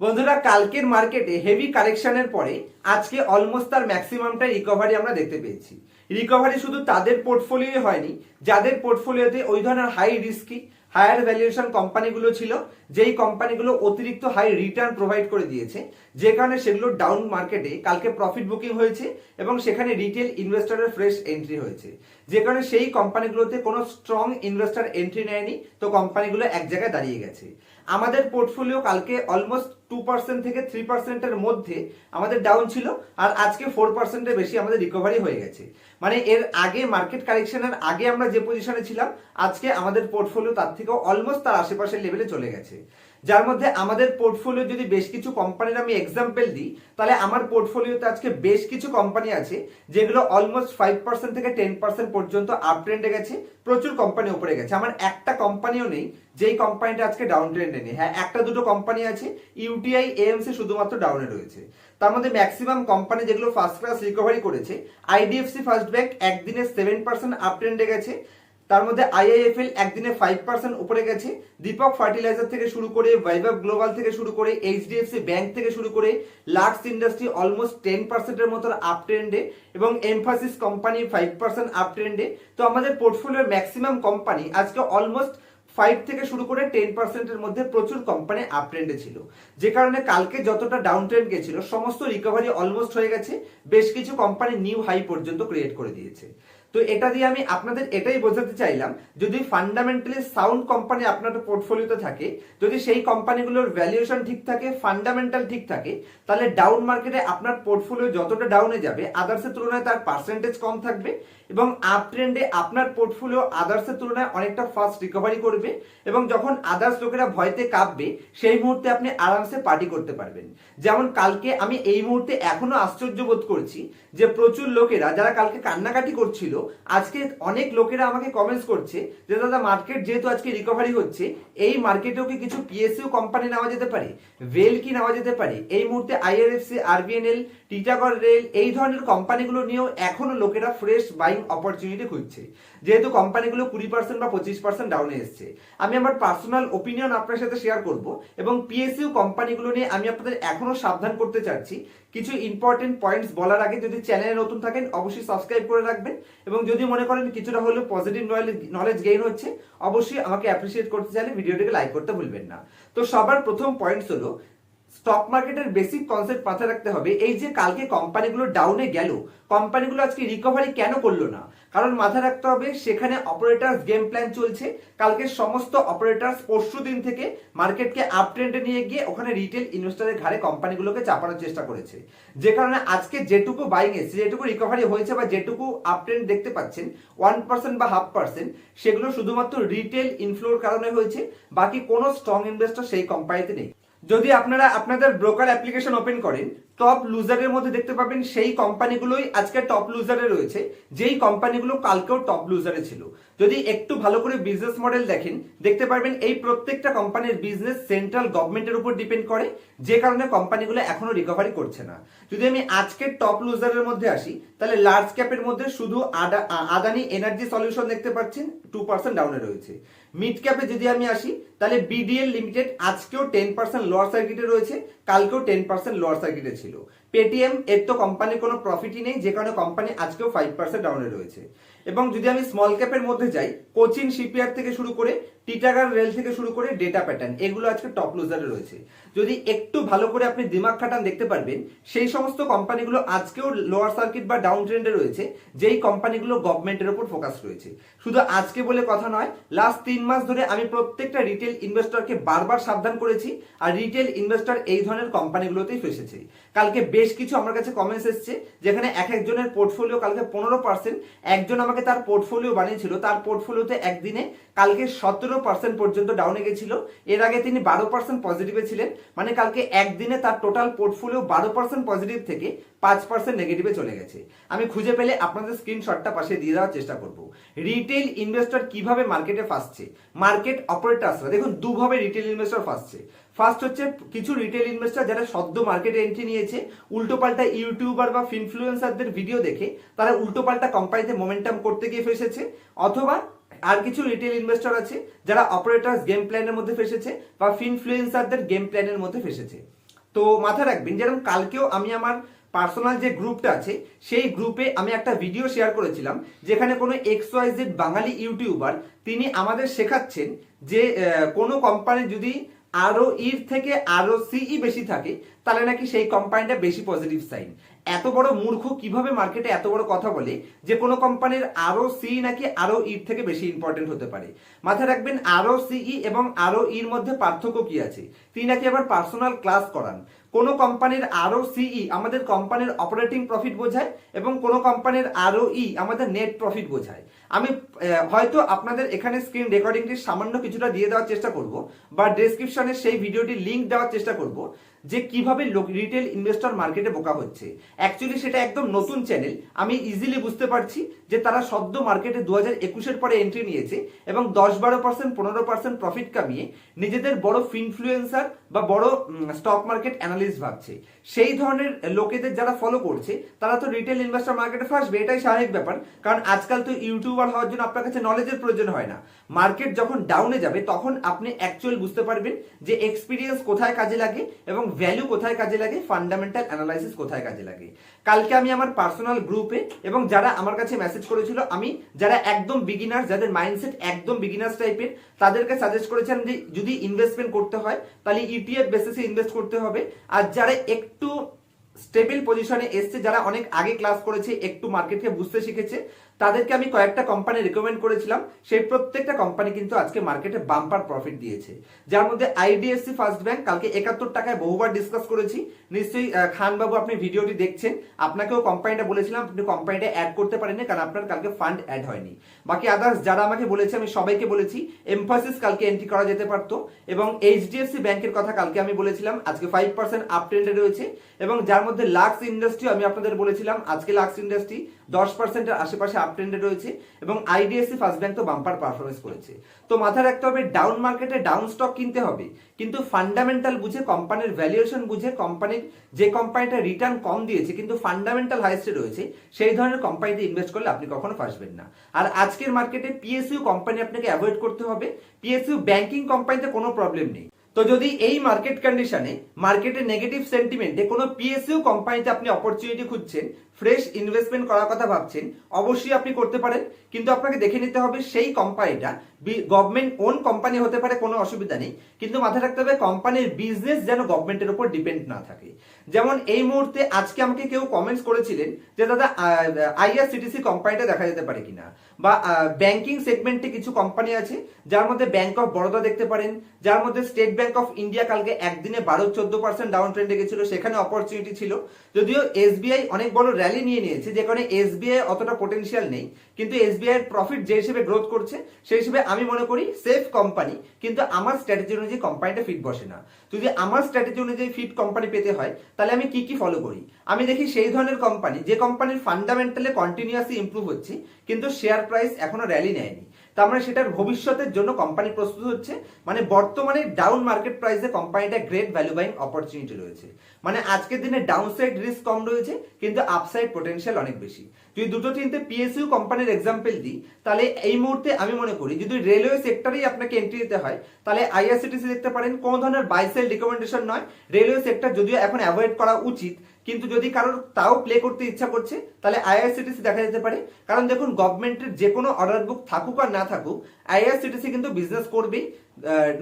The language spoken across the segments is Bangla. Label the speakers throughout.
Speaker 1: বন্ধুরা, কালকের মার্কেটে হেভি কারেকশনের পরে আজকে অলমোস্ট তার ম্যাক্সিমামটা রিকভারি আমরা দেখতে পেয়েছি। রিকভারি শুধু তাদের পোর্টফোলিও হয়নি, যাদের পোর্টফোলিওতে ওই ধরনের হাই রিস্কি হায়ার ভ্যালুয়েশন কোম্পানিগুলো ছিল যেই কোম্পানিগুলো অতিরিক্ত হাই রিটার্ন প্রোভাইড করে দিয়েছে, যে কারণে সেগুলো ডাউন মার্কেটে কালকে প্রফিট বুকিং হয়েছে এবং সেখানে রিটেল ইনভেস্টরের ফ্রেশ এন্ট্রি হয়েছে। যে কারণে সেই কোম্পানিগুলোতে কোনো স্ট্রং ইনভেস্টর এন্ট্রি নেয়নি, তো কোম্পানিগুলো এক জায়গায় দাঁড়িয়ে গেছে। আমাদের পোর্টফোলিও কালকে অলমোস্ট টু পার্সেন্ট থেকে থ্রি পার্সেন্টের মধ্যে আমাদের ডাউন ছিল আর আজকে ফোর পার্সেন্টের বেশি আমাদের রিকভারি হয়ে গেছে। মানে এর আগে মার্কেট কারেকশনের আগে আমরা যে পজিশনে ছিলাম, আজকে আমাদের পোর্টফোলিও তার থেকেও অলমোস্ট তার আশেপাশের লেভেলে চলে গেছে। যার মধ্যে আমাদের পোর্টফোলিও যদি বেশ কিছু কোম্পানির আমি এক্সাম্পল দিই, তাহলে আমার পোর্টফোলিওতে আজকে বেশ কিছু কোম্পানি আছে, যেগুলো অলমোস্ট ফাইভ পার্সেন্ট থেকে টেন পার্সেন্ট পর্যন্ত আপ ট্রেন্ডে গেছে, প্রচুর কোম্পানি উপরে গেছে। আমার একটা কোম্পানিও নেই, যেই কোম্পানিটা আজকে ডাউন ট্রেন্ডে নেই। হ্যাঁ একটা দুটো কোম্পানি আছে ইউটিআই এএমসি শুধুমাত্র ডাউনে রয়েছে। তার মধ্যে ম্যাক্সিমাম কোম্পানি যেগুলো ফার্স্ট ক্লাস রিকভারি করেছে আইডিএফসি ফার্স্ট ব্যাংক একদিনে সেভেন পার্সেন্ট আপ ট্রেন্ডে গেছে তার মধ্যে আইআইএফএল একদিনে ফাইভ পার্সেন্ট উপরে গেছে। দীপক ফার্টিলাইজার থেকে শুরু করে ভাইভাব গ্লোবাল থেকে শুরু করে এইচডিএফসি ব্যাংক থেকে শুরু করে লাক্স ইন্ডাস্ট্রি অলমোস্ট টেন পার্সেন্টের মতো আপ ট্রেন্ডে এবং Mphasis company five percent up ট্রেন্ডে তো আমাদের পোর্টফোলিওর ম্যাক্সিমাম কোম্পানি আজকে অলমোস্ট ফাইভ থেকে শুরু করে টেন পার্সেন্টের মধ্যে প্রচুর কোম্পানি আপ ট্রেন্ডে ছিল। যে কারণে কালকে যতটা ডাউন ট্রেন্ড গেছিল, সমস্ত রিকভারি অলমোস্ট হয়ে গেছে। বেশ কিছু কোম্পানি নিউ হাই পর্যন্ত ক্রিয়েট করে দিয়েছে। তো এটা দিয়ে আমি আপনাদের এটাই বোঝাতে চাইলাম, যদি ফান্ডামেন্টালি সাউন্ড কোম্পানি আপনার পোর্টফোলিওতে থাকে, যদি সেই কোম্পানিগুলোর ভ্যালুয়েশন ঠিক থাকে ফান্ডামেন্টাল ঠিক থাকে, তাহলে ডাউন মার্কেটে আপনার পোর্টফোলিও যতটা ডাউনে যাবে আদার্সের তুলনায় তার পার্সেন্টেজ কম থাকবে এবং আপ ট্রেন্ডে আপনার পোর্টফোলিও আদার্সের তুলনায় অনেকটা ফাস্ট রিকভারি করবে এবং যখন আদার্স লোকেরা ভয়তে কাঁপবে, সেই মুহূর্তে আপনি আরামসে পার্টি করতে পারবেন। যেমন কালকে আমি এই মুহূর্তে এখনও আশ্চর্য বোধ করছি যে প্রচুর লোকেরা, যারা কালকে কান্নাকাটি করছিল আজকে অনেক লোকেরা আমাকে কমেন্টস করছে যে, দাদা মার্কেট যেহেতু আজকে রিকভারি হচ্ছে, এই মার্কেটেও কি কিছু পিএসইউ কোম্পানি নেওয়া যেতে পারে? ভেল কি নেওয়া যেতে পারে? এই মুহূর্তে আইআরএফসি আরবিএনএল টিটাগড় রেল এই ধরনের কোম্পানিগুলো নিয়েও এখনও লোকেরা ফ্রেশ বাইং অপরচুনিটি খুঁজছে। যেহেতু কোম্পানিগুলো কুড়ি পার্সেন্ট বা পঁচিশ পার্সেন্ট ডাউনে এসছে। আমি আমার পার্সোনাল ওপিনিয়ন আপনার সাথে শেয়ার করব এবং পিএসইউ কোম্পানিগুলো নিয়ে আমি আপনাদের এখনও সাবধান করতে চাচ্ছি কিছু ইম্পর্টেন্ট পয়েন্টস বলার আগে যদি চ্যানেলে নতুন থাকেন, অবশ্যই সাবস্ক্রাইব করে রাখবেন। এবং যদি মনে করেন কিছুটা হলেও পজিটিভ নলেজ গেইন হচ্ছে, অবশ্যই আমাকে অ্যাপ্রিসিয়েট করতে চাইলে ভিডিওটিকে লাইক করতে ভুলবেন না। তো সবার প্রথম পয়েন্টস হলো স্টক মার্কেটের বেসিক কনসেপ্ট মাথায় রাখতে হবে, এই যে কালকে কোম্পানিগুলো ডাউনে গেল কোম্পানিগুলো আজকে রিকভারি কেন করল না? কারণ মাথায় রাখতে হবে, সেখানে অপারেটার্স গেম প্ল্যান চলছে, কালকে সমস্ত অপারেটার্স পরশু দিন থেকে মার্কেটকে আপ ট্রেন্ডে নিয়ে গিয়ে ওখানে রিটেল ইনভেস্টরের ঘাড়ে কোম্পানিগুলোকে চাপানোর চেষ্টা করেছে। যে কারণে আজকে যেটুকু বাইং এসছে, যেটুকু রিকভারি হয়েছে বা যেটুকু আপ ট্রেন্ড দেখতে পাচ্ছেন ওয়ান পার্সেন্ট বা হাফ পার্সেন্ট সেগুলো শুধুমাত্র রিটেল ইনফ্লোর কারণে হয়েছে, বাকি কোনো স্ট্রং ইনভেস্টর সেই কোম্পানিতে নেই। যদি আপনারা আপনাদের ব্রোকার অ্যাপ্লিকেশন ওপেন করেন টপ লুজারের মধ্যে দেখতে পাবেন সেই কোম্পানিগুলোই আজকে টপ লুজারে রয়েছে, যেই কোম্পানিগুলো কালকেও টপ লুজারে ছিল। যদি একটু ভালো করে বিজনেস মডেল দেখেন, দেখতে পারবেন এই প্রত্যেকটা কোম্পানির বিজনেস সেন্ট্রাল গভর্নমেন্টের উপর ডিপেন্ড করে, যে কারণে কোম্পানিগুলো এখনও রিকভারি করছে না। যদি আমি আজকের টপ লুজারের মধ্যে আসি, তাহলে লার্জ ক্যাপের মধ্যে শুধু আদানি এনার্জি সলিউশন দেখতে পাচ্ছেন টু পার্সেন্ট ডাউনে রয়েছে। মিড ক্যাপে যদি আমি আসি, তাহলে বিডিএল লিমিটেড আজকেও টেন পার্সেন্ট লোয়ার সার্কিটে রয়েছে, কালকেও টেন পার্সেন্ট লোয়ার সার্কিটে ছিল। পেটিএম এর তো কোম্পানির কোনো প্রফিটই নেই, যে কারণে কোম্পানি আজকেও ফাইভ পার্সেন্ট ডাউনে রয়েছে। এবং যদি আমি স্মল ক্যাপের মধ্যে যাই কোচিন শিপইয়ার্ড থেকে শুরু করে টিটাগার রেল থেকে শুরু করে ডেটা প্যাটার্ন, এগুলো আজকে টপ লুজারে রয়েছে। যদি একটু ভালো করে আপনি দিমাগ খাটান দেখতে পারবেন, সেই সমস্ত কোম্পানিগুলো আজকেও লোয়ার সার্কিট বা ডাউন ট্রেন্ডে রয়েছে, যেই কোম্পানিগুলো গভর্নমেন্টের উপর ফোকাস রয়েছে। শুধু আজকে বলে কথা নয় লাস্ট তিন মাস ধরে আমি প্রত্যেকটা রিটেল ইনভেস্টরকে বারবার সাবধান করেছি, আর রিটেল ইনভেস্টর এই ধরনের কোম্পানিগুলোতেই ফেসেছে। কালকে বেশ কিছু আমার কাছে কমেন্টস এসছে, যেখানে এক একজনের পোর্টফোলিও কালকে পনেরো পার্সেন্ট একজন আমাকে তার পোর্টফোলিও বানিয়েছিল, তার পোর্টফোলিওতে একদিনে কালকে সতেরো পার্সেন্ট পর্যন্ত ডাউনে গেছিল। এর আগে তিনি বারো পার্সেন্ট পজিটিভে ছিলেন। মানে কালকে একদিনে তার টোটাল পোর্টফোলিও বারো পার্সেন্ট পজিটিভ থেকে পাঁচ পার্সেন্ট নেগেটিভে চলে গেছে। আমি খুঁজে পেলে আপনাদের স্ক্রিনশটটা পাশে দিয়ে দেওয়ার চেষ্টা করব। রিটেল ইনভেস্টর কীভাবে মার্কেটে ফাঁসছে? মার্কেট অপারেটার্সরা দেখুন, দুভাবে রিটেল ইনভেস্টর ফাঁসছে। ফার্স্ট হচ্ছে, কিছু রিটেল ইনভেস্টর যারা সদ্য মার্কেটে এন্ট্রি নিয়েছে উল্টোপাল্টা ইউটিউবার বা ইনফ্লুয়েন্সারদের ভিডিও দেখে তারা উল্টোপাল্টা কোম্পানিতে মোমেন্টাম করতে গিয়ে ফেসেছে। অথবা আর কিছু রিটেল ইনভেস্টর আছে যারা অপারেটার্স গেম প্ল্যানের মধ্যে ফেসেছে বা ফিনফ্লুয়েন্সারদের গেম প্ল্যানের মধ্যে ফেসেছে। তো মাথায় রাখবেন, যেরকম কালকেও আমি আমার পার্সোনাল যে গ্রুপটা আছে, সেই গ্রুপে আমি একটা ভিডিও শেয়ার করেছিলাম, যেখানে কোনো X Y Z Bangali YouTuber তিনি আমাদের শেখাচ্ছেন যে কোনো কোম্পানি যদি আরও ইর থেকে আরও সিই বেশি থাকে, তাহলে নাকি সেই কোম্পানিটা বেশি পজিটিভ সাইন এত বড় মূর্খ কীভাবে মার্কেটে এত বড় কথা বলে যে কোনো কোম্পানির আরও সি নাকি আরও ইর থেকে বেশি ইম্পর্টেন্ট হতে পারে? মাথায় রাখবেন আরও সিই এবং আরও ইর মধ্যে পার্থক্য কি আছে? তিনি নাকি আবার পার্সোনাল ক্লাস করান। কোনো কোম্পানির আরও সিই আমাদের কোম্পানির অপারেটিং প্রফিট বোঝায় এবং কোনো কোম্পানির আরও ই আমাদের নেট প্রফিট বোঝায়। আমি হয়তো আপনাদের এখানে স্ক্রিন রেকর্ডিংটি সামান্য কিছুটা দিয়ে দেওয়ার চেষ্টা করব, বা ডেসক্রিপশনে সেই ভিডিওটির লিংক দেওয়ার চেষ্টা করব। যে কীভাবে রিটেল ইনভেস্টর মার্কেটে বোকা হচ্ছে। অ্যাকচুয়ালি সেটা একদম নতুন চ্যানেল আমি ইজিলি বুঝতে পারছি যে তারা সদ্য মার্কেটে দু হাজার একুশের পরে এন্ট্রি নিয়েছে এবং দশ বারো পার্সেন্ট পনেরো পার্সেন্ট প্রফিট কামিয়ে নিজেদের বড় ফিনফ্লুয়েন্সার বা বড় স্টক মার্কেট অ্যানালিস্ট ভাবছে। সেই ধরনের লোকেদের যারা ফলো করছে, তারা তো রিটেল ইনভেস্টর মার্কেটে ফাসবে, এটাই স্বাভাবিক ব্যাপার। কারণ আজকাল তো ইউটিউবার হওয়ার জন্য আপনার কাছে নলেজের প্রয়োজন হয় না। মার্কেট যখন ডাউনে যাবে, তখন আপনি অ্যাকচুয়াল বুঝতে পারবেন যে এক্সপিরিয়েন্স কোথায় কাজে লাগে এবং ভ্যালু কোথায় কাজে লাগে? ফান্ডামেন্টাল অ্যানালাইসিস কোথায় কাজে লাগে? কালকে আমি আমার পার্সোনাল গ্রুপে এবং যারা আমার কাছে মেসেজ করেছিল, আমি যারা একদম বিগিনার যাদের মাইন্ডসেট একদম বিগিনার্স টাইপের তাদেরকে সাজেস্ট করেছেন যে যদি ইনভেস্টমেন্ট করতে হয়, তাহলে ইটিএফ বেসিসে ইনভেস্ট করতে হবে। আর যারা একটু স্টেবল পজিশনে এসছে যারা অনেক আগে ক্লাস করেছে, একটু মার্কেটকে বুঝতে শিখেছে। তাদেরকে আমি কয়েকটা কোম্পানি রেকমেন্ড করেছিলাম। সেই প্রত্যেকটা কোম্পানি কিন্তু আজকে মার্কেটে বাম্পার প্রফিট দিয়েছে। যার মধ্যে আইডিএফসি ফার্স্ট ব্যাংক কালকে একাত্তর টাকায় বহুবার ডিসকাস করেছি। নিশ্চয়ই খানবাবু আপনি ভিডিওটি দেখছেন। আপনাকেও কোম্পানিটা বলেছিলাম, আপনি কোম্পানিটা অ্যাড করতে পারেননি, কারণ আপনার কালকে ফান্ড অ্যাড হয়নি। বাকি আদার্স যারা আমাকে বলেছে, আমি সবাইকে বলেছি এমফাসিস কালকে এন্ট্রি করা যেতে পারতো। এবং এইচডিএফসি ব্যাংকের কথা কালকে আমি বলেছিলাম, আজকে ফাইভ পার্সেন্ট আপ ট্রেন্ডে রয়েছে। এবং যার মধ্যে লাক্স ইন্ডাস্ট্রি আমি আপনাদের বলেছিলাম, আজকে লাক্স ইন্ডাস্ট্রি দশ পার্সেন্টের আশেপাশে আপ ট্রেন্ডে রয়েছে এবং আইডিএফসি ফার্স্ট ব্যাংক তো বাম্পার পারফরমেন্স করেছে। তো মাথায় রাখতে হবে ডাউন মার্কেটে ডাউন স্টক কিনতে হবে। কিন্তু ফান্ডামেন্টাল বুঝে কোম্পানির ভ্যালুয়েশন বুঝে কোম্পানির যে কোম্পানিটা রিটার্ন কম দিয়েছে, কিন্তু ফান্ডামেন্টাল হাইস্টে রয়েছে, সেই ধরনের কোম্পানিতে ইনভেস্ট করলে আপনি কখনো ফাসবেন না। আর আজকের মার্কেটে পিএসইউ কোম্পানি আপনাকে অ্যাভয়েড করতে হবে। পিএসইউ ব্যাংকিং কোম্পানিতে কোনো প্রবলেম নেই। তো যদি এই মার্কেট কন্ডিশনে মার্কেটে নেগেটিভ সেন্টিমেন্টে কোনো পিএসইউ কোম্পানিতে আপনি অপরচুনিটি খুঁজছেন ফ্রেশ ইনভেস্টমেন্ট করার কথা ভাবছেন, অবশ্যই আপনি করতে পারেন। কিন্তু আপনাকে দেখে নিতে হবে সেই কোম্পানিটা গভর্নমেন্ট ওন কোম্পানি হতে পারে, কোনো অসুবিধা নেই। কিন্তু মাথায় রাখতে হবে কোম্পানির বিজনেস যেন গভর্নমেন্টের উপর ডিপেন্ড না থাকে। যেমন এই মুহূর্তে আজকে আমাকে কেউ কমেন্টস করেছিলেন যে, দাদা আইআরসিটিসি কোম্পানিটা দেখা যেতে পারে কিনা? বা ব্যাংকিং সেগমেন্টে কিছু কোম্পানি আছে, যার মধ্যে ব্যাংক অফ বরোদা দেখতে পারেন, যার মধ্যে স্টেট ব্যাংক অফ ইন্ডিয়া কালকে একদিনে বারো, চোদ্দ পার্সেন্ট ডাউন ট্রেন্ডে গেছিল, সেখানে অপরচুনিটি ছিল। যদিও এসবিআই অনেক বড় র্যালি নিয়ে নিয়েছে, যে কারণে এসবিআই অতটা পোটেনশিয়াল নেই, কিন্তু এসবিআই এর প্রফিট যে হিসেবে গ্রোথ করছে, সেই হিসেবে আমি মনে করি সেফ কোম্পানি কিন্তু আমার স্ট্র্যাটেজি অনুযায়ী কোম্পানিটা ফিট বসে না। যদি আমার স্ট্র্যাটেজি অনুযায়ী ফিট কোম্পানি পেতে হয় তাহলে আমি কি কি ফলো করি? আমি দেখি সেই ধরনের কোম্পানি যে কোম্পানির ফান্ডামেন্টালে কন্টিনিউয়াসলি ইম্প্রুভ হচ্ছে, কিন্তু শেয়ার প্রাইস এখনও র্যালি নেয়নি। তার মানে সেটার ভবিষ্যতের জন্য কোম্পানি প্রস্তুত হচ্ছে। মানে বর্তমানে ডাউন মার্কেট প্রাইসে কোম্পানিটা গ্রেট ভ্যালু বাইং অপরচুনিটি রয়েছে। মানে আজকের দিনে ডাউন সাইড রিস্ক কম রয়েছে, কিন্তু আপসাইড পোটেনশিয়াল অনেক বেশি। যদি দুটো তিনটে পিএসইউ কোম্পানির এক্সাম্পল দিই, তাহলে এই মুহূর্তে আমি মনে করি, যদি রেলওয়ে সেক্টরেই আপনাকে এন্ট্রি দিতে হয়, তাহলে আইআরসিটিসি দেখতে পারেন। কোনো ধরনের বাইসেল রিকমেন্ডেশন নয়। রেলওয়ে সেক্টর যদিও এখন অ্যাভয়েড করা উচিত কিন্তু যদি কারোর তাও প্লে করতে ইচ্ছা করছে, তাহলে আইআরসিটিসি দেখা যেতে পারে। কারণ দেখুন গভর্নমেন্টের যে কোনো অর্ডার বুক থাকুক আর না থাকুক আইআরসিটিসি কিন্তু বিজনেস করবেই।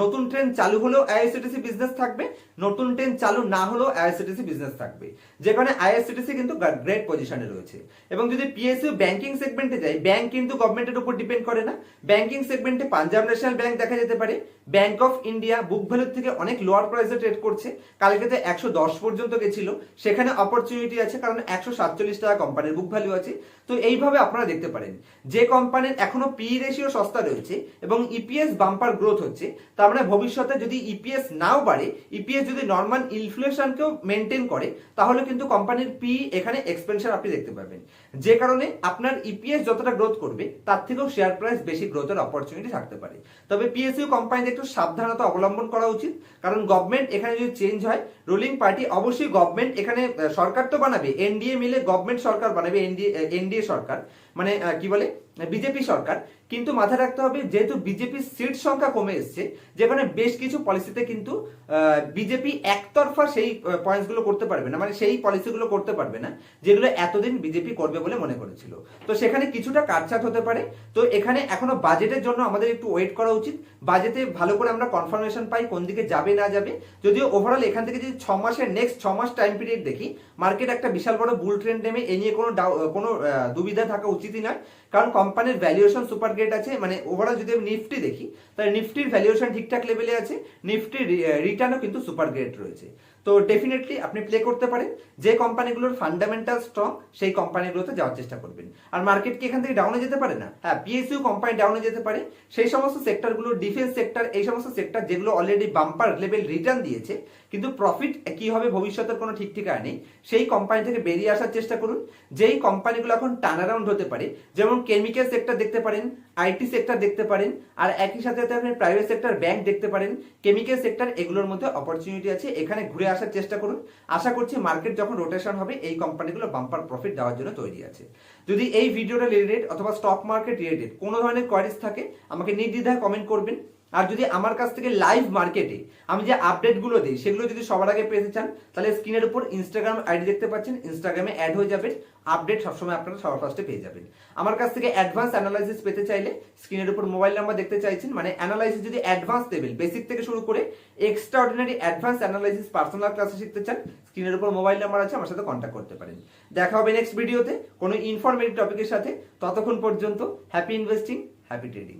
Speaker 1: নতুন ট্রেন চালু হলেও আইআরসিটিসি বিজনেস থাকবে, নতুন ট্রেন চালু না হলেও আইআরসিটিসি বিজনেস থাকবে। যেখানে আইআরসিটিসি কিন্তু গ্রেট পজিশনে রয়েছে। এবং যদি পিএসইউ ব্যাংকিং সেগমেন্টে যাই ব্যাংক কিন্তু গভর্নমেন্টের উপর ডিপেন্ড করে না। ব্যাংকিং সেগমেন্টে পাঞ্জাব ন্যাশনাল ব্যাংক দেখা যেতে পারে। ব্যাংক অফ ইন্ডিয়া বুক ভ্যালুর থেকে অনেক লোয়ার প্রাইসে ট্রেড করছে। কালকে তো একশো দশ পর্যন্ত গেছিল, সেখানে অপরচুনিটি আছে, কারণ একশো সাতচল্লিশ টাকা কোম্পানির বুক ভ্যালু আছে। তো এইভাবে আপনারা দেখতে পারেন। যে কোম্পানির এখনও পি রেশিও সস্তা রয়েছে এবং ইপিএস বাম্পার গ্রোথ হচ্ছে। তার মানে ভবিষ্যতে যদি ইপিএস নাও বাড়ে ইপিএস যদি নর্মাল ইনফ্লেশনকেও মেনটেন করে, তাহলে কিন্তু কোম্পানির পি এখানে এক্সপেনশন আপনি দেখতে পাবেন যে কারণে আপনার ইপিএস যতটা গ্রোথ করবে, তার থেকেও শেয়ার প্রাইস বেশি গ্রোথের অপরচুনিটি থাকতে পারে। তবে পিএসইউ কোম্পানিতে একটু সাবধানতা অবলম্বন করা উচিত, কারণ গভর্নমেন্ট এখানে যদি চেঞ্জ হয় রুলিং পার্টি অবশ্যই গভর্নমেন্ট এখানে সরকার তো বানাবে। এনডিএ মিলে গভর্নমেন্ট সরকার বানাবে এনডিএ এনডিএ সরকার। মানে কি বলে? বিজেপি সরকার। কিন্তু মাথায় রাখতে হবে, যেহেতু বিজেপির সিট সংখ্যা কমে এসছে, যেখানে বেশ কিছু পলিসিতে কিন্তু বিজেপি একতরফা সেই পয়েন্টসগুলো করতে পারবে না। মানে সেই পলিসিগুলো করতে পারবে না, যেগুলো এতদিন বিজেপি করবে বলে মনে করেছিল। তো সেখানে কিছুটা কাটছাট হতে পারে। তো এখানে এখনও বাজেটের জন্য আমাদের একটু ওয়েট করা উচিত। বাজেটে ভালো করে আমরা কনফার্মেশন পাই, কোন দিকে যাবে, না যাবে। যদিও ওভারঅল এখান থেকে যদি ছ মাসের নেক্সট ছ মাস টাইম পিরিয়ড দেখি মার্কেট একটা বিশাল বড় বুল ট্রেন্ড নেমে এ নিয়ে কোনো কোনো দুবিধা থাকা উচিতই নয়। কারণ কোম্পানির ভ্যালুয়েশন সুপার গ্রেট আছে মানে ওভারঅল যদি আমি নিফটি দেখি, তাহলে নিফটির ভ্যালুয়েশন ঠিকঠাক লেভেলে আছে নিফটির রিটার্নও কিন্তু সুপার গ্রেট রয়েছে। তো ডেফিনেটলি আপনি প্লে করতে পারেন। যে কোম্পানিগুলোর ফান্ডামেন্টাল স্ট্রং সেই কোম্পানিগুলোতে যাওয়ার চেষ্টা করবেন। আর মার্কেট কি এখান থেকে ডাউনে যেতে পারে না? হ্যাঁ পিএসইউ কোম্পানি ডাউনে যেতে পারে। সেই সমস্ত সেক্টরগুলো ডিফেন্স সেক্টর এই সমস্ত সেক্টর যেগুলো অলরেডি বাম্পার লেভেল রিটার্ন দিয়েছে, কিন্তু প্রফিট কি হবে ভবিষ্যতের কোনো ঠিক ঠিকানা নেই। সেই কোম্পানি থেকে বেরিয়ে আসার চেষ্টা করুন। যেই কোম্পানিগুলো এখন টার্নারাউন্ড হতে পারে, যেমন কেমিক্যাল সেক্টর দেখতে পারেন আইটি সেক্টর দেখতে পারেন, আর একই সাথে আপনি প্রাইভেট সেক্টর ব্যাংক দেখতে পারেন। কেমিক্যাল সেক্টর এগুলোর মধ্যে অপরচুনিটি আছে, এখানে ঘুরে আসার চেষ্টা করুন। আশা করছি মার্কেট যখন রোটেশন হবে, এই কোম্পানিগুলো বাম্পার প্রফিট দেওয়ার জন্য তৈরি আছে। যদি এই ভিডিওটা রিলেটেড অথবা স্টক মার্কেট রিলেটেড কোনো ধরনের কোয়ারিজ থাকে, আমাকে নির্দ্বিধায় কমেন্ট করবেন। আর যদি আমার কাছ থেকে লাইভ মার্কেটে আমি যে আপডেটগুলো দিই, সেগুলো যদি সবার আগে পেতে চান, তাহলে স্ক্রিনের উপর ইনস্টাগ্রাম আইডি দেখতে পাচ্ছেন। ইনস্টাগ্রামে অ্যাড হয়ে যাবেন আপডেট সবসময় আপনারা সবার ফার্স্টে পেয়ে যাবেন। আমার কাছ থেকে অ্যাডভান্স অ্যানালাইসিস পেতে চাইলে স্ক্রিনের উপর মোবাইল নাম্বার দেখতে চাইছেন মানে অ্যানালাইসিস যদি অ্যাডভান্স লেভেল বেসিক থেকে শুরু করে extraordinary advance analysis personal ক্লাসে শিখতে চান স্ক্রিনের উপর মোবাইল নাম্বার আছে, আমার সাথে কন্ট্যাক্ট করতে পারেন। দেখা হবে নেক্সট ভিডিওতে কোনো ইনফরমেটিভ টপিকের সাথে। ততক্ষণ পর্যন্ত হ্যাপি ইনভেস্টিং হ্যাপি ট্রেডিং